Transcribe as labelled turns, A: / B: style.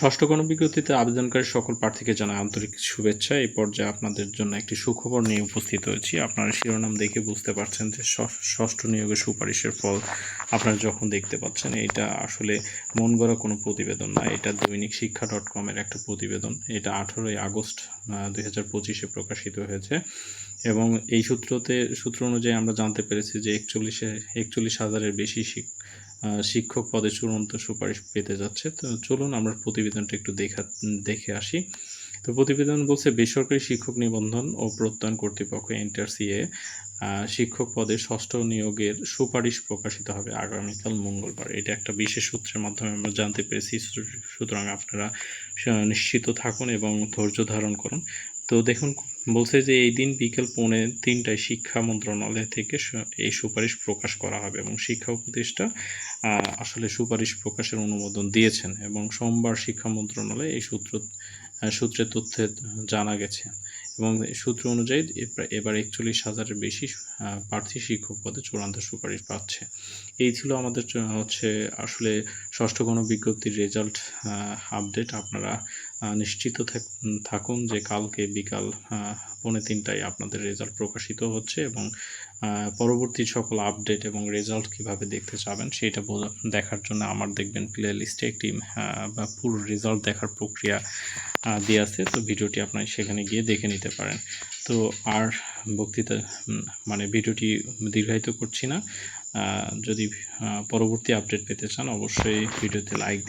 A: ষষ্ঠ গণবিজ্ঞপ্তিতে আবেদনকারী সকল প্রার্থীকে জানাই আন্তরিক শুভেচ্ছা। এই পর্যায়ে আপনাদের জন্য একটি সুখবর নিয়ে উপস্থিত হয়েছি। আপনারা শিরোনাম দেখে বুঝতে পারছেন যে ষষ্ঠ নিয়োগের সুপারিশের ফল আপনারা যখন দেখতে পাচ্ছেন, এটা আসলে মন গড়া কোনো প্রতিবেদন না। এটা দৈনিক শিক্ষা ডট কমের একটা প্রতিবেদন। এটা আঠারোই আগস্ট দুই হাজার পঁচিশে প্রকাশিত হয়েছে এবং এই সূত্রতে, সূত্র অনুযায়ী আমরা জানতে পেরেছি যে একচল্লিশে, একচল্লিশ হাজারের বেশি শিক্ষক পদে চূড়ান্ত সুপারিশ পেতে যাচ্ছে। তো চলুন আমরা প্রতিবেদনটা একটু দেখা দেখে আসি। তো প্রতিবেদন বলছে, বেসরকারি শিক্ষক নিবন্ধন ও প্রত্যয়ন কর্তৃপক্ষ, এনটিআরসিএ শিক্ষক পদে ষষ্ঠ নিয়োগের সুপারিশ প্রকাশিত হবে আগামীকাল মঙ্গলবার। এটা একটা বিশেষ সূত্রের মাধ্যমে আমরা জানতে পেরেছি। সুতরাং আপনারা নিশ্চিত থাকুন এবং ধৈর্য ধারণ করুন। তো দেখুন, বলছে যে এই দিন বিকেল পৌনে তিনটায় শিক্ষা মন্ত্রণালয় থেকে এই সুপারিশ প্রকাশ করা হবে এবং শিক্ষা উপদেষ্টা আসলে সুপারিশ প্রকাশের অনুমোদন দিয়েছেন এবং সোমবার শিক্ষা মন্ত্রণালয়ে এই সূত্র সূত্রের তথ্যে জানা গেছে এবং সূত্র অনুযায়ী এবার- একচল্লিশ হাজারের বেশি প্রার্থী শিক্ষক পদে চূড়ান্ত সুপারিশ পাচ্ছে। এই ছিল আমাদের হচ্ছে আসলে ষষ্ঠ গণবিজ্ঞপ্তির রেজাল্ট আপডেট আপনারা নিশ্চিত থাক- থাকুন যে কালকে বিকাল পৌনে তিনটায় আপনাদের রেজাল্ট প্রকাশিত হচ্ছে এবং পরবর্তী সকল আপডেট এবং রেজাল্ট কীভাবে দেখতে চাবেন সেটা দেখার জন্য আমার দেখবেন প্লে লিস্টে একটি বা পুরো রেজাল্ট দেখার প্রক্রিয়া দেওয়া আছে। তো ভিডিওটি আপনার সেখানে গিয়ে দেখে নিতে পারেন। তো আর বক্তৃতা মানে ভিডিওটি দীর্ঘায়িত করছি না। যদি পরবর্তী আপডেট পেতে চান অবশ্যই ভিডিওতে লাইক